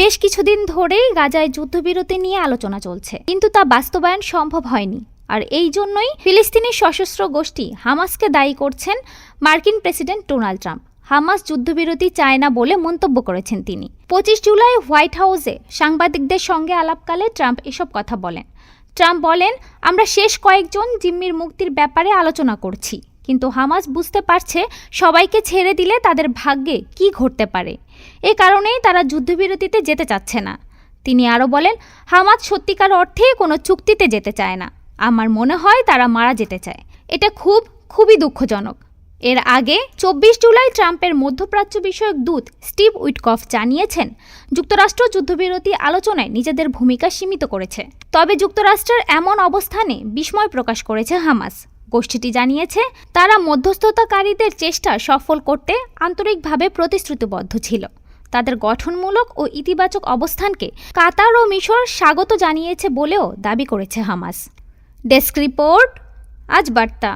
বেশ কিছুদিন ধরেই গাজায় যুদ্ধবিরতি নিয়ে আলোচনা চলছে, কিন্তু তা বাস্তবায়ন সম্ভব হয়নি। আর এই জন্যই ফিলিস্তিনি সশস্ত্র গোষ্ঠী হামাসকে দায়ী করছেন মার্কিন প্রেসিডেন্ট ডোনাল্ড ট্রাম্প। হামাস যুদ্ধবিরতি চায় না বলে মন্তব্য করেছেন তিনি। পঁচিশ জুলাই হোয়াইট হাউসে সাংবাদিকদের সঙ্গে আলাপকালে ট্রাম্প এসব কথা বলেন। ট্রাম্প বলেন, আমরা শেষ কয়েকজন জিম্মির মুক্তির ব্যাপারে আলোচনা করছি। কিন্তু হামাস বুঝতে পারছে সবাইকে ছেড়ে দিলে তাদের ভাগ্যে কি ঘটতে পারে। এ কারণেই তারা যুদ্ধবিরতিতে যেতে চাচ্ছে না। তিনি আরও বলেন, হামাস সত্যিকার অর্থে কোনো চুক্তিতে যেতে চায় না। আমার মনে হয় তারা মারা যেতে চায়। এটা খুব, খুবই দুঃখজনক। এর আগে চব্বিশ জুলাই ট্রাম্পের মধ্যপ্রাচ্য বিষয়ক দূত স্টিভ উইটকফ জানিয়েছেন, যুক্তরাষ্ট্র যুদ্ধবিরতি আলোচনায় নিজেদের ভূমিকা সীমিত করেছে। তবে যুক্তরাষ্ট্রের এমন অবস্থানে বিস্ময় প্রকাশ করেছে হামাস। গোষ্ঠীটি জানিয়েছে, তারা মধ্যস্থতাকারীদের চেষ্টা সফল করতে আন্তরিকভাবে প্রতিশ্রুতিবদ্ধ ছিল। তাদের গঠনমূলক ও ইতিবাচক অবস্থানকে কাতার ও মিশর স্বাগত জানিয়েছে বলেও দাবি করেছে হামাস। ডেস্ক রিপোর্ট, আজ বার্তা।